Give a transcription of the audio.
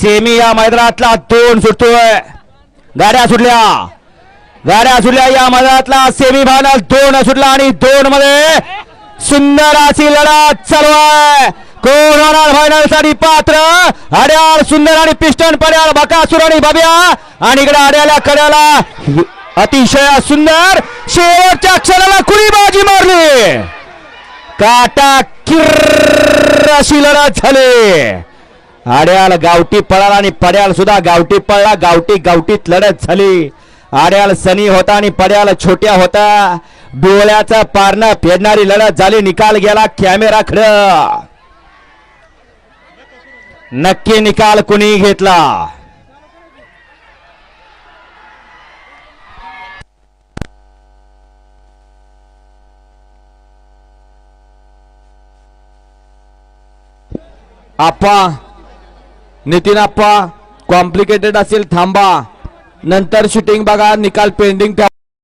Semi या मैदानातला दोन सुटतोय. गाड्या सुटल्या. गाड्या सुटल्या या मैदानातला सेमी फायनल दोन सुटला आणि दोन मध्ये सुंदर अशी लढत चालू आहे. कोण होणार फायनलसाठी पात्र? अड्याळ सुंदर आणि पिस्टन पड्याल बकासूर आणि बाब्या. आणि इकडे अड्याला कड्याला अतिशय सुंदर. शेवटच्या क्षणाला कुणी बाजी मारली? काटा किर्र अशी लढत झाली. आड्याल गावठी पळाला आणि पड्याल सुद्धा गावठी पळला गावठी गावठीत लढत झाली. आड्याल सनी होता आणि पड्याल छोट्या होता. डोळ्याचा पारणं फेडणारी लढत झाली निकाल गेला कॅमेरा खड. नक्की निकाल कुणी घेतला. आप्पा नितीन आप्पा कॉम्प्लिकेटेड असेल थांबा. नंतर शूटिंग बघा निकाल पेंडिंग ठेवा.